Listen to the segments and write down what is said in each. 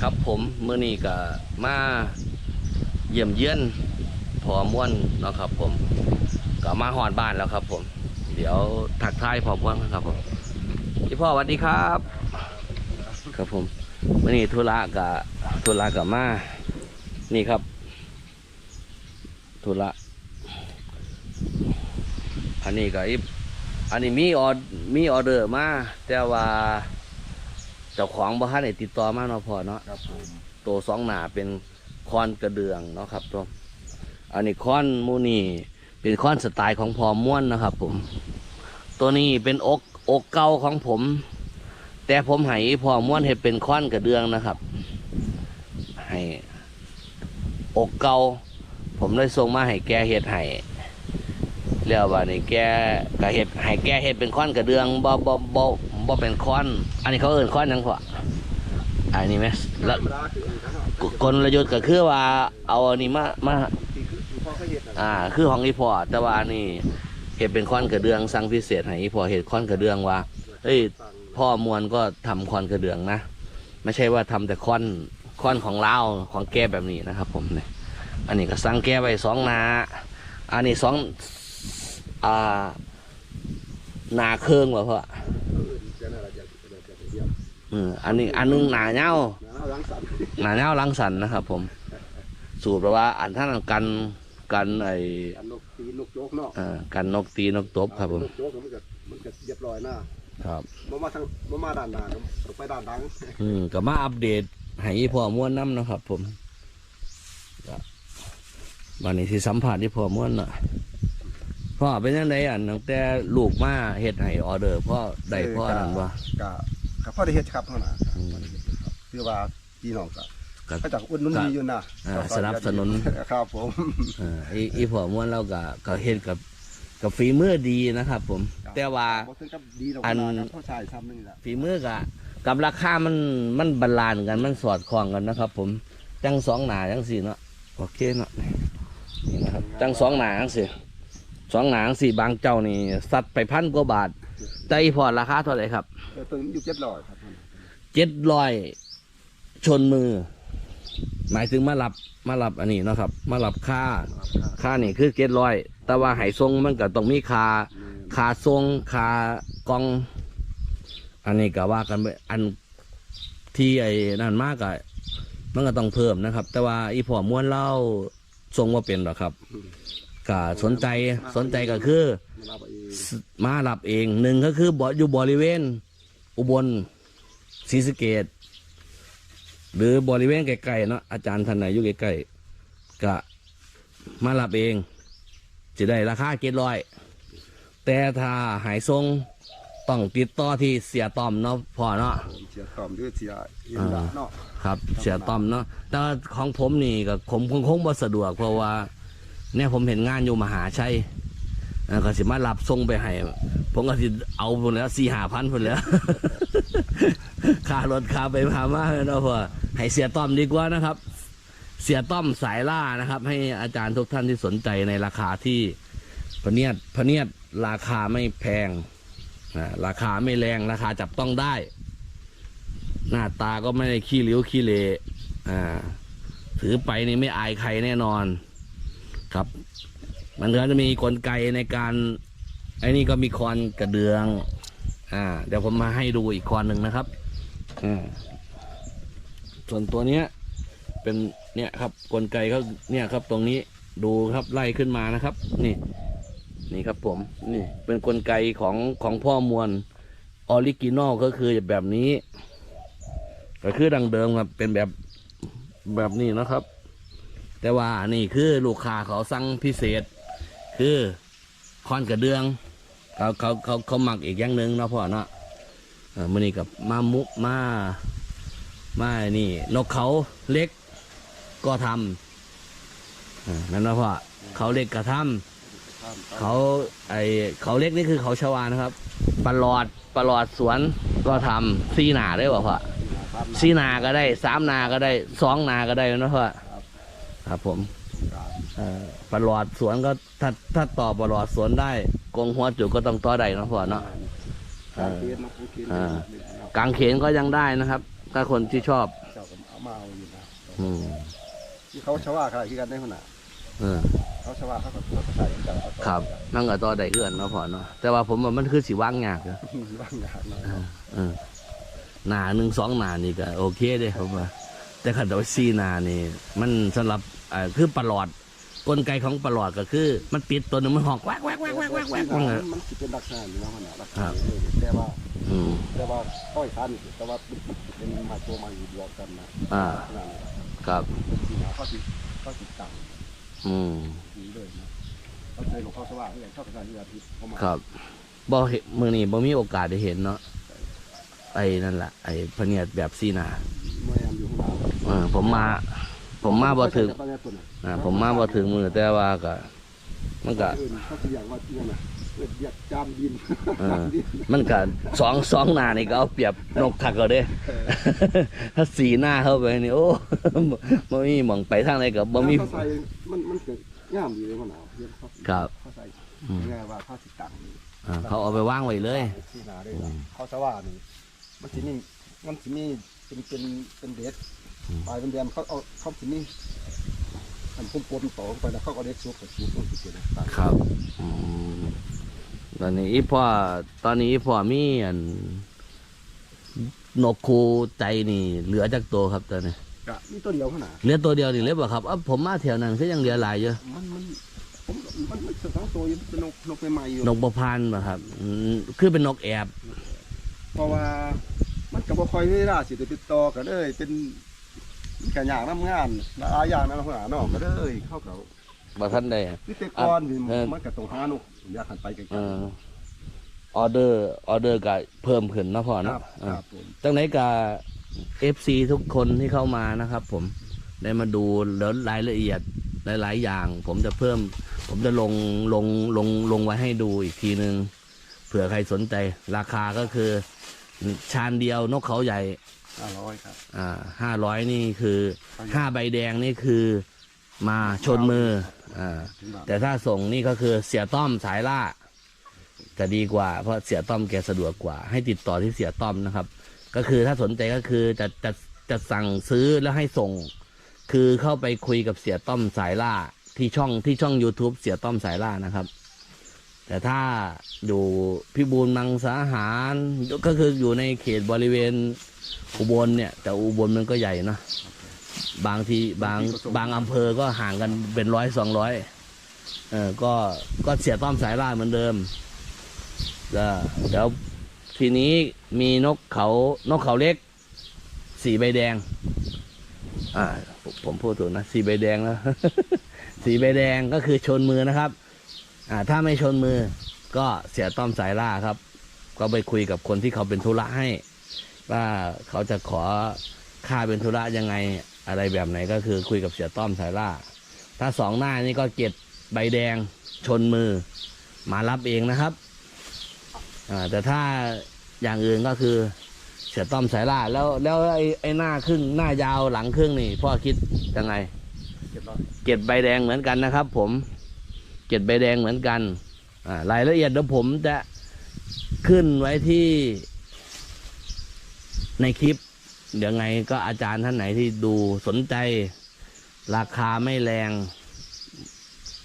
ครับผมเมื่อนี้ก็มาเยี่ยมเยือนพอม่วนเนาะครับผมก็มาหอดบ้านแล้วครับ ผม เดี๋ยวทักทายพอม่วนครับผมพี่พ่อสวัสดีครับ ครับผมเมื่อนี้ธุระกับธุระกับมานี่ครับธุระอันนี้ก็อีอันนี้มีออมีออเดอร์มาแต่ว่า เจ้าของบ้านได้ติดต่อมาเนาะพ่อเนาะครับผมตัวสองหนาเป็นคอนกระเดืองเนาะครับตัวอันนี้คอนมูนี่เป็นคอนสไตล์ของพอม้วนนะครับ ผม ตัวนี้เป็นอกอกเก่าของผม แต่ผมให้พอม้วนให้เป็นคอนกระเดืองนะครับ ให้อกเก่าผมเลยส่งมาให้แกเฮ็ดให้แล้วว่านี่แกก็เฮ็ดให้แกเฮ็ดเป็นคอนกระเดืองบ่บ่บ่ บ่เป็นค้อน อันนี้เขาเอิ้นค้อนหยังพ่ออันนี้ไหมแล้วธรรมดาคือนะฮะกลยุทธ์ก็คือว่าเอาอันนี้มามาที่คือที่พ่อเขาเฮ็ดน่ะอ่า คือของอีพอแต่ว่าอันนี่เห็ดเป็นค้อนกระเดืองสั่งพิเศษให้อีพอเห็ดค้อนกระเดืองว่าเอ้ยพ่อมวลก็ทำค้อนกระเดืองนะไม่ใช่ว่าทำแต่ค้อนค้อนของเราของแกแบบนี้นะครับ ผมเนี่ยอันนี้ก็สั่งแกไว้สองนาอันนี้สองอ่านาเครื่องว่ะพ่อเออจะนั่นแหละจะจะจะเดียวอืมอันนี้อันนึงหนาเงานะล้างสันหนาเงาลังสันนะครับ ผม สูตรแปลว่า อันท่านกันกันไออันนกตีนกโจกเนาะเอ่อกันนกตีนกตบครับผมนกโจกมันก็มันก็เรียบร้อยนะครับบ่มาทางบ่มาด้านหน้าก็ต้องไปด้านหลังอืมก็มาอัปเดตให้พ่อม้วนน้ำนะครับ ผมก็วันนี้ที่สัมผัสที่พ่อม้วนน่ะพ่อเป็นยังไงอะตั้งแต่ลูกมาเฮ็ดให้ออเดอร์พ่อได้พ่อนั่นว่าก็ก็พอได้เฮ็ดครับเท่านั้นอืมคือว่าพี่น้องก็ก็ ก็จากอุ่นนุ่นดีอยู่นะอ่าสนับสนุน ครับผมเอ่ออีอีพ่อม้วนเราก็ก็เฮ็ดกับกับฝีมือดีนะครับ ผม แต่ว่า บ่ถึงกับดีดอกอันครับพ่อชายซ้ำนึงล่ะฝีมือกับกับราคามันมันบาลานซ์กันมันสอดคล้องกันนะครับ ผมจังสองหนาจังสี่เนาะโอเคเนาะนี่นะครับจังสองหนาจังสี่สองหนาจังสี่บางเจ้านี่สัตว์ไปพันกว่าบาท แต่อีพอร์ตราคาเท่าไหร่ครับเออตัวนี้อยู่700ครับเจ็ดร้อยชนมือ หมายถึงมารับมารับอันนี้เนาะครับ มารับค่าค่านี่คือเจ็ดร้อยแต่ว่าไหทรงมันก็ต้องมีค่าค่าทรงค่ากล่อง อันนี้ก็ว่ากันไปอันที่ไอ้นั่นมากอะมันก็ต้องเพิ่มนะครับ แต่ว่าอีพอม้วนเล่าทรงว่าเป็นหรอกครับ ก็สนใจสนใจก็คือมารับเองมารับเองหนึ่งก็คือบ่อยู่บริเวณ อุบลศรีสะเกดหรือบริเวณใกล้ๆเนาะอาจารย์ท่านไหนอยู่ใกล้ๆก็มารับเอง จะได้ราคาเจ็ดร้อยแต่ถ้าหายทรงต้องติดต่อที่เสียต้อมเนาะพอเนาะผมเสียตอมด้วยเสียอินดาเนาะครับ เสียต้อมเนาะแต่ว่าของผมนี่ก็ผมคงคงบ่สะดวกเพราะว่า เนี่ยผมเห็นงานอยู่มหาชัยก็สิมารับส่งไปให้ผมก็สิเอาพนแล้วสี่หาพันพนแล้วค่ารถค่าไปพามาเนาะพ่อให้เสียต้อมดีกว่านะครับ เสียต้อมสายล่านะครับ ให้อาจารย์ทุกท่านที่สนใจในราคาที่พเนียดพเนียดราคาไม่แพงราคาไม่แรงราคาจับต้องได้ หน้าตาก็ไม่ได้ขี้ริ้วขี้เลอ่าถือไปนี่ไม่อายใครแน่นอน ครับ มันก็จะมีกลไกในการไอ้นี่ก็มีคอนกระเดือง อ่า เดี๋ยวผมมาให้ดูอีกคอนหนึ่งนะครับอ่าส่วนตัวเนี้ย เป็นเนี่ยครับกลไกก็เนี่ยครับ ตรงนี้ดูครับไล่ขึ้นมานะครับ นี่ นี่ครับผมนี่ เป็นกลไกของของพ่อมวลออริจินอลก็คือแบบนี้ ก็คือดังเดิมครับ เป็นแบบแบบนี้นะครับ แต่ว่านี่คือลูกค้าเขาสั่งพิเศษ คือคอนกระเดือง เขาเขาเขาเขาหมักอีกอย่างหนึ่งเนาะพ่อเนาะมันนี่กับมามุกมามานี่นกเขาเล็กก็ทำนั่นนะพ่อเขาเล็กกระทำเขาไอเขาเล็กนี่คือเขาชวานะครับปลอดปลอดสวนก็ทำซีหนาได้ป่ะพ่อสีนาก็ได้สามนาก็ได้สองนาก็ได้นะพ่อ ครับ ผมเอ่อปลอดสวนก็ถ้าถ้าต่อปลอดสวนได้กงหัวจุกก็ต้องต่อได้นะพ่อเนาะการเขียนนะผู้เขียนอ่ากางเขนก็ยังได้นะครับ ถ้าคนที่ชอบเจ้าก็เอามาเอาอยู่นะอืมที่เขาชว่าใครที่กันได้ขนาดเออเขาชว่าเขาก็เขาก็ใส่กันเอาต่อครับนั่งกับต่อใดเอื้อนเนาะพ่อเนาะแต่ว่าผมว่ามันคือสิว่างยากเด้อว่างงานเนาะเออหนาหนึ่งสองหนานี่ก็โอเคเด้ผมว่าแต่ขันว่าซีหนานี่ มันสำหรับ อ่าคือปลอด กลไกของปลอดก็คือ มันปิดตัวหนึงมันหอกแวกแวกแวกแวกแวกแวกมัมันนก็มันสิเป็นลักษณะอยู่แล้วขนาดลักษครัณะบนี้เลยแต่ว่าอืมแต่ว่าต้อยคันแต่ว่าเป็นมาตัวมาอยู่รวมกันนะอ่าขนาดนี้ครับสีหนาเขาติดเขาติดต่างอืมดีเลยนะเขาเคยหลวงพ่อสว่างที่ไหนชอบเป็นการที่อาทิตย์เขามาครับบ่เห็นมือนี้บ่มีโอกาสได้เห็นเนาะไอ้นั่นแหละไอ้พะเนียดแบบซีหนาเมื่อยามอยู่ข้างหลัง เออผมมา ผมมาบ่ถึงอ่าผมมาบ่ถึงมือแต่ว่าก็มันก็เขาสิอยากว่าเนี่ยนะเกิดอยากจามดินเออจามดินมันก็สองสองหน้านี่ก็เอาเปรียบนกคักก็เด้ ถ้าสีหน้าเข้าไปนี่โอ้ บ่มีหมองไปทางไหนก็บ่มีเขาใส่มันมันเกิดง่ามดีเลยมันหนาวเห็นเขาครับ เขาใส่ง่ายว่าเขาสิตังนี่อ่าเขาเอาไปว่างไว้เลย ที่นาด้วยอืมเขาสว่านี่มันสินี่มันสิมีเป็นเป็นเป็นเด็ด ปลายเป็นเดือนเขาเอาเขาสินี่อันปุ่มปุ่มต่อเข้าไปแล้วเขาก็เด็ดซุกกับซุกมันสิเป็นต่างครับอืมตอนนี้อีพ่อตอนนี้อีพ่อมีอันนกคูใจนี่เหลือจากตัวครับตอนนี้กะมีตัวเดียวขนาดเหลือตัวเดียวนี่เลยบ่ครับเอ้าผมมาแถวนั้นคือยังเหลือหลายเยอะมันมันผมมันมันสองตัวอยู่เป็นนกนกใหม่ๆอยู่นกบพานบ่ครับอืมคือเป็นนกแอบ เพราะว่ามันก็บ่ค่อยมีเวลาสิได้ติดต่อกันเลยเป็น กะอย่างน้ำงานหลายอย่างนะหัวหน้าน้องก็เลยเข้าเขาบ่ทันได้วิเตกรนี่เออ มันก็ต้องหานกอยากหันไปไกลเออออเดอร์ออเดอร์ก็เพิ่มขึ้นเนาะพ่อๆคเนาะรับอ่าครับผมจังไหนกับเอฟซีทุกคนที่เข้ามานะครับผมได้มาดูแล้วรายละเอียดหลาย ๆ อย่าง ผมจะเพิ่ม ผมจะลงลงลงลงไว้ให้ดูอีกทีนึงเผื่อใครสนใจ ราคาก็คือ ชานเดียวนกเขาใหญ่ ห้าร้อยครับ อ่าห้าร้อยนี่คือห้าใบแดงนี่คือมาชนมืออ่าถึงบาทแต่ถ้าส่งนี่ก็คือเสียต้อมสายล่าจะดีกว่า เพราะเสียต้อมแกสะดวกกว่า ให้ติดต่อที่เสียต้อมนะครับ ก็คือถ้าสนใจก็คือจะจะจะสั่งซื้อแล้วให้ส่ง คือเข้าไปคุยกับเสียต้อมสายล่าที่ช่องที่ช่อง YouTube เสียต้อมสายล่านะครับ แต่ถ้าอยู่พิบูลมังสาหารก็คืออยู่ในเขตบริเวณอุบลเนี่ย แต่อุบลมันก็ใหญ่นะบางทีบางบางอำเภอก็ห่างกันเป็นร้อยสองร้อยเออก็ก็เสียต้อมสายล่าเหมือนเดิมแล้วทีนี้มีนกเขานกเขาเล็ก สีใบแดง อ่าผมพูดถูกนะ สีใบแดงแล้ว สีใบแดงก็คือชนมือนะครับ อ่าถ้าไม่ชนมือก็เสียต้อมสายล่าครับ ก็ไปคุยกับคนที่เขาเป็นธุระให้ ว่าเขาจะขอค่าเป็นธุระยังไงอะไรแบบไหนก็คือคุยกับเสียต้อมสายล่า ถ้าสองหน้านี่ก็เก็บใบแดงชนมือ มารับเองนะครับแต่ถ้าอย่างอื่นก็คือเสียต้อมสายล่าแล้วแล้วไอ้ไอ้หน้าครึ่งหน้ายาวหลังครึ่งนี่พ่อคิดยังไงเจ็ดร้อยเก็บใบแดงเหมือนกันนะครับ ผม เก็บใบแดงเหมือนกันรายละเอียดเดี๋ยวผมจะขึ้นไว้ที่ในคลิป เดี๋ยวไงก็อาจารย์ท่านไหนที่ดูสนใจ ราคาไม่แรง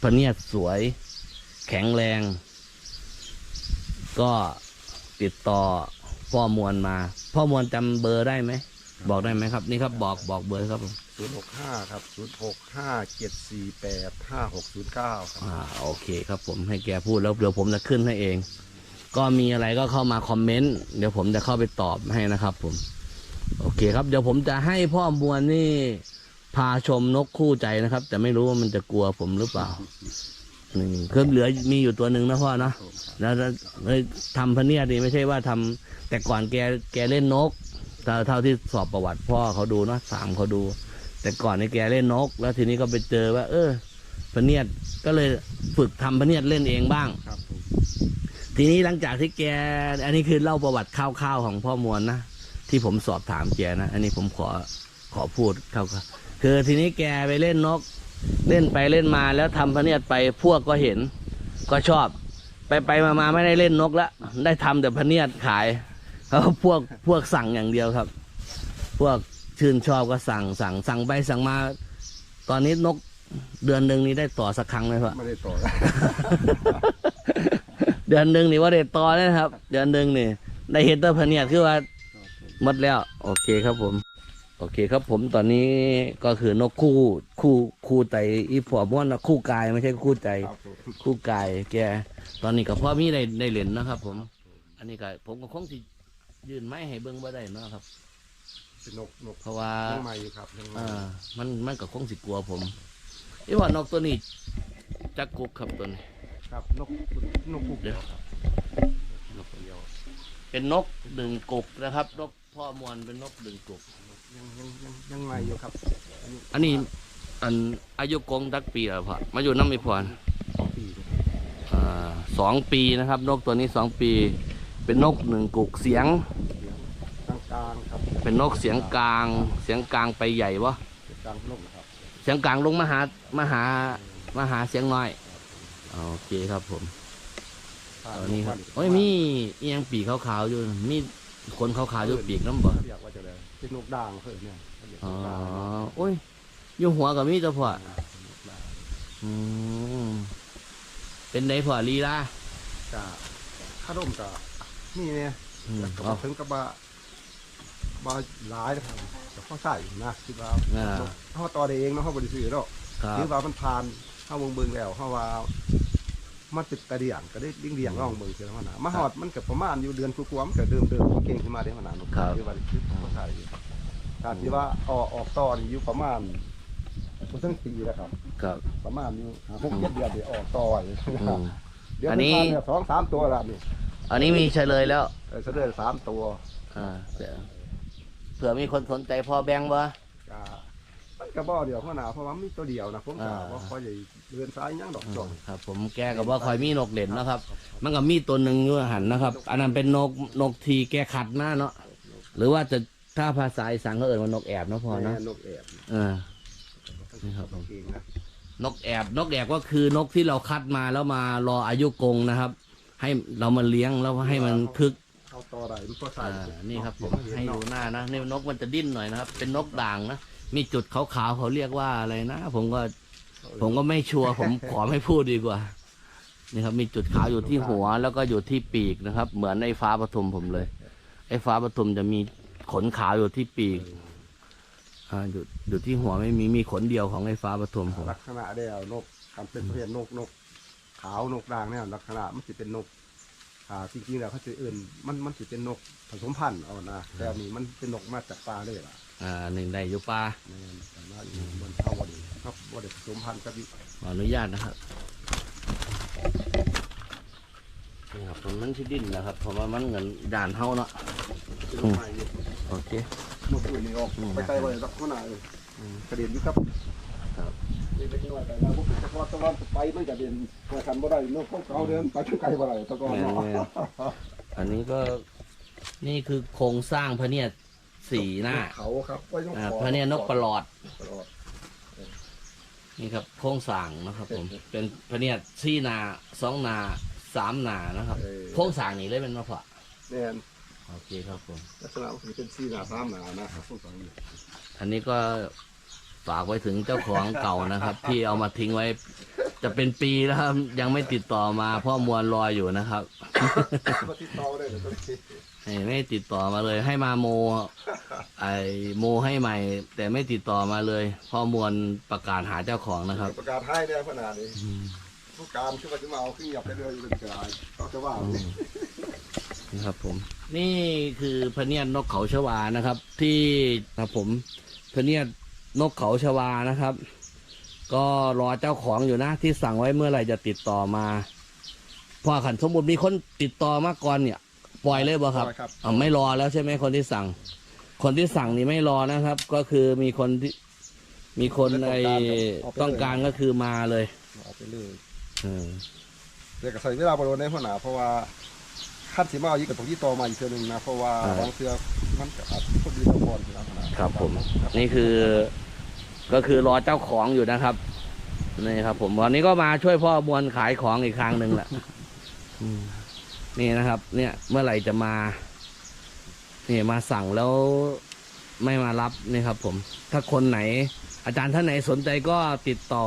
พะเนียดสวย แข็งแรง ก็ติดต่อพ่อมวลมา พ่อมวลจำเบอร์ได้ไหม บอกได้ไหมครับ นี่ครับบอกบอกเบอร์ครับผม ศูนย์หกห้าครับศูนย์หกห้าเจ็ดสี่แปดห้าหกศูนย์เก้าครับ อ่าโอเคครับผมให้แกพูดแล้วเดี๋ยวผมจะขึ้นให้เอง ก็มีอะไรก็เข้ามาคอมเมนต์เดี๋ยวผมจะเข้าไปตอบให้นะครับผม โอเคครับ เดี๋ยวผมจะให้พ่อมวลนี่พาชมนกคู่ใจนะครับ แต่ไม่รู้ว่ามันจะกลัวผมหรือเปล่าหนึ่งคือเหลือมีอยู่ตัวหนึ่งนะพ่อเนาะแล้วแล้วเฮ้ยทำพะเนียดนี่ไม่ใช่ว่าทำแต่ก่อนแกแกเล่นนกเท่เท่าที่สอบประวัติพ่อเขาดูนะสามเขาดู แต่ก่อนนี่แกเล่นนก แล้วทีนี้ก็ไปเจอว่า เออพะเนียดก็เลยฝึกทำพะเนียดเล่นเองบ้างครับผมทีนี้หลังจากที่แก อันนี้คือเล่าประวัติคร่าวๆของพ่อมวลนะที่ผมสอบถามแกนะอันนี้ผมขอขอพูดคร่าวๆคือทีนี้แกไปเล่นนก เล่นไปเล่นมาแล้วทำพะเนียดไปพวกก็เห็น ก็ชอบ ไปไปมามาไม่ได้เล่นนกละได้ทำแต่พะเนียดขายเขาพวกพวกสั่งอย่างเดียวครับ พวก ชื่นชอบก็สั่งสั่งสั่งไปสั่งมา ตอนนี้นกเดือนหนึ่งนี้ได้ต่อสักครั้งไหมพ่อไม่ได้ต่อ เดือนหนึ่งนี่ว่าได้ต่อเลยนะครับ เดือนหนึ่งนี่ได้เห็นแตัวพะเนียดคือว่าหมดแล้ว โอเคครับผม โอเคครับผมตอนนี้ก็คือนกคู่คู่คู่ไตอีผัวม้วนนะคู่กายไม่ใช่คู่ใจครับผมคู่กายแก ตอนนี้ก็พ่อมีได้ได้เหรียญนะครับ ผม อันนี้ก็ผมก็คงที่ยื่นไม้ให้เบิ้งบ่ได้เนาะครับ เป็นนกนกเพราะว่ายังใหม่อยู่ครับยังใหม่อ่ามันมันก็คงสิกลัวผมไอ้ว่านกตัวนี้จักกุกครับตัวนี้ ครับนกนกกุกเดี๋ยว ครับนกเดียวเป็นนกดึงกุกนะครับ นกพ่อมวลเป็นนกดึงกุก ยังยังยังยังใหม่อยู่ครับอายุอันนี้อันอายุกงตักปีแล้วพ่อมาอยู่น้ำไม่พรสองปีครับอ่าสองปีนะครับ นกตัวนี้สองปี เป็นนกหนึ่งกุกเสียงเสียงกลางๆครับ เป็นนกเสียงกลาง เสียงกลางไปใหญ่วะเสียงกลางนกนะครับ เสียงกลางลงมาหามาหามาหาเสียงน้อยโอเคครับผมตอนนี้ครับโอ้ยมีเอียงปีกขาวๆอยู่มีขนขาวๆอยู่ปีกน้ำบ่เรียกว่าจะได้เป็นนกด่างเพิ่นเนี่ยเขาเรียกอ๋นอกด่างโอ้ยอยู่หัวกับมีตัวพ่อนกด่างอืมเป็นไดพ่อลีลากะข้าร่มกะนี่เนี่ยอืมแต่ก็เอาถึงกับบา บาหลายนะครับแต่เขาใส่นะคิดว่าอ่า เขาต่อได้เองเนาะเขาบริสุทธิ์เนาะครับหรือว่ามันผ่านเข้าเมืองเบิงแล้วเขาว่ามันติดกระเดียงก็ได้ดิ้งเดียงร่องเบิงเสียแล้วนะมาหอดมันกับประมาณอยู่เดือนกว่าๆมันก็เดิมเดิมเก่งขึ้นมาได้ขนาดนั้นคือว่าคือเขาใส่อยู่ครับการที่ว่าออกออกต่อนี่อยู่ประมาณมันตั้งปีแล้วครับ ครับ ประมาณอยู่หาหกเจ็ดเดือนเดี๋ยวออกต่อไว้อืมเดี๋ยวอัมันนนี้ผ่านเนี่ยสองสามตัวละนี่อันนี้มีเฉลยแล้วเออเสด็จสามตัว อ่าเดี๋ยวเผื่อมีคนสนใจพ่อแบงค์บ่กามันกระบอกเดียวข้างหน้าเพราะว่ามีตัวเดียวนะผมกะอ่าว่าคอยใหญ่เรือนซ้ายย่างดอกจองครับ ผมแกก็บ่คอยมีนกเด่นเนาะครับ มันก็มีตัวหนึ่งอยู่หันนะครับ อันนั้นเป็นนกนกทีแกขัดหน้าเนาะหรือว่าจะถ้าภาษาอีสานเขาเอ่ยว่านกแอบเนาะพอเนาะแม่นกแอบเออ นี่ครับผมเองนะนกแอบนกแอบก็คือนกที่เราคัดมาแล้วมารออายุกงนะครับ ให้เรามาเลี้ยงแล้วให้มันคึกเข้า ต่อได้มันก็ใส่อ่านี่ครับผมเห็นให้เนาะดูหน้านะนี่นกมันจะดิ้นหน่อยนะครับ เป็นนกด่างนะมีจุดขาวๆเขาเรียกว่าอะไรนะผมก็ ผมก็ไม่ชัวร์ ผมขอไม่พูดดีกว่า นี่ครับ มีจุดขาวอยู่ที่หัว แล้วก็อยู่ที่ปีกนะครับ เหมือนไอ้ฟ้าปฐมผมเลย ไอ้ฟ้าปฐมจะมีขนขาวอยู่ที่ปีกอ่าอยู่อยู่ที่หัวไม่มีมีขนเดียวของไอ้ฟ้าปฐมผมลักษณะได้เอานกการเป็นประเภทนกนก ขาวนกด่างเนี่ยลักษณะมันจะเป็นนก อ่าจริงๆแล้วเขาจะเอื่นมันมันจะเป็นนกผสมพันธุ์เอานะแต่อันนี้มันเป็นนกมาจากป่าเลยล่ะอ่าหนึ่งได้อยู่ป่าแม่นแต่ว่าอยู่บนเท่าบดีครับบดีผสมพันธุ์กับอยู่ขออนุญาตนะครับนี่ครับมันที่ดิ้นนะครับ เพราะว่ามันเหมือนด่านเฮาเนาะนกใหม่อยู่โอเค นกอื่นนี่ออกไปไกลไปสักขนาดเลยกระเด็นอยู่ครับครับ เล็กน้อยแต่เราพวกตะกอนตะกอนไปมันกระเด็นตัวกันบ่ได้นกพวกเขาเดินไปถึงไกลบ่ได้ตะกอนแม่นเนาะแม่นอันนี้ก็นี่คือโครงสร้างพระเนียดสีหน้าเขาครับไว้ต้องอ่าขอพระเนียดนกประหลอดประหลอด นี่ครับโครงสร้างนะครับ ผม เป็นพระเนียดสี่หนาสองหนาสามหนานะครับเออโครงสร้างนี่เลยเป็นมาพะแน่นโอเคครับผมลักษณะมันคือเป็นสีหนาสามหนานะครับพวกสังนี้อันนี้ก็ ฝากไว้ถึงเจ้าของเก่านะครับ ที่เอามาทิ้งไว้ จะเป็นปีแล้วครับ ยังไม่ติดต่อมาเพ่อมวลรออยู่นะครับ มาติดต่อได้เลยตัวนี้ให้ไม่ติดต่อมาเลย ให้มาโม ไอโมให้ใหม่ แต่ไม่ติดต่อมาเลยเพ่อมวลประกาศหาเจ้าของนะครับ ประกาศให้ได้ขนาดนี้ผู้การชื่อว่าจะมาเอาขึ้นหยับไปเลยอยู่เป็นกายเขาจะว่าอืมนะครับผม นี่คือพะเนียดนกเขาชวานะครับ ที่ครับผมพะเนียด นกเขาชวานะครับ ก็รอเจ้าของอยู่นะ ที่สั่งไว้เมื่อไหร่จะติดต่อมาพอขันสมบูรณ์มีคนติดต่อมาก่อนเนี่ย ปล่อยเลยบ่ครับครับ อ่าไม่รอแล้วใช่ไหมคนที่สั่ง คนที่สั่งนี่ไม่รอนะครับ ก็คือมีคนที่มีคนในต้องการก็คือมาเลยเอาไปเลยเออเดี๋ยวก็ใส่เวลาบริเวณในหัวหนาเพราะว่า ขั้นสีมาเอายิ่งกับตรงที่ต่อมาอีกเทือหนึงนะเพราะว่าบางเทือมันก็อาจคนดีตะกอนอยู่แล้วนะครับผม นี่คือก็คือรอเจ้าของอยู่นะครับนี่ครับ ผมวันนี้ก็มาช่วยพ่อมวลขายของอีกครั้งหนึ่งแหละอืมนี่นะครับ เนี่ยเมื่อไหร่จะมานี่มาสั่งแล้วไม่มารับนี่ครับ ผม ถ้าคนไหน อาจารย์ท่านไหนสนใจก็ติดต่อ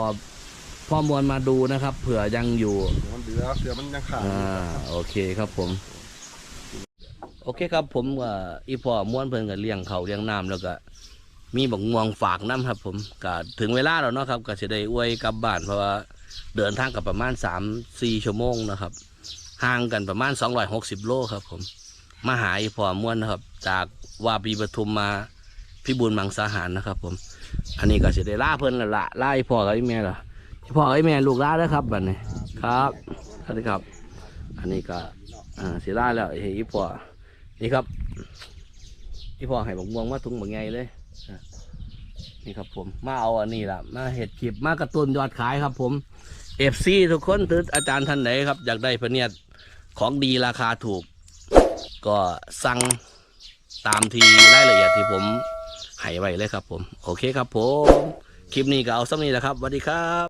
พ่อมวลมาดูนะครับ เผื่อยังอยู่เดี๋ยวมันเดือเสือมันยังขาดอ่าโอเคครับผม โอเคครับ ผมก็อีพ่อม้วนเพิ่นก็เลี้ยงเขาเลี้ยงน้ำแล้วก็ มีบักงวงฝากน้ำครับ ผมก็ถึงเวลาแล้วเนาะครับก็จะได้อวยกลับบ้านเพราะว่าเดินทางกับประมาณสามสี่ชั่วโมงนะครับห่างกันประมาณสองร้อยหกสิบโลครับ ผมมาหาอีพ่อม้วนนะครับ จากวาปีปทุมมาพิบูลมังสาหารนะครับ ผม อันนี้ก็จะได้ล่าเพิ่นละละล่าอีพ่อกับอีแม่เหรออีพ่อกับอีแม่ลูกล่าแล้วครับบัดนี้ครับสวัสดีครับ อันนี้ก็อ่าสิล่าแล้วเฮ้ยอีพ่อ นี่ครับอีพ่อให้บักม่วงมาถุงบักไงเลยนี่ครับผมมาเอาอันนี้ล่ะมาเห็ดคลิปมากระตุ้นยอดขายครับ ผมเอฟซีทุกคนถืออาจารย์ท่านไหนครับ อยากได้พเนียดของดีราคาถูก ก็สั่งตามทีรายละเอียดที่ผมให้ไว้เลยครับ ผม โอเคครับ ผม คลิปนี้ก็เอาสักนี้แหละครับสวัสดีครับ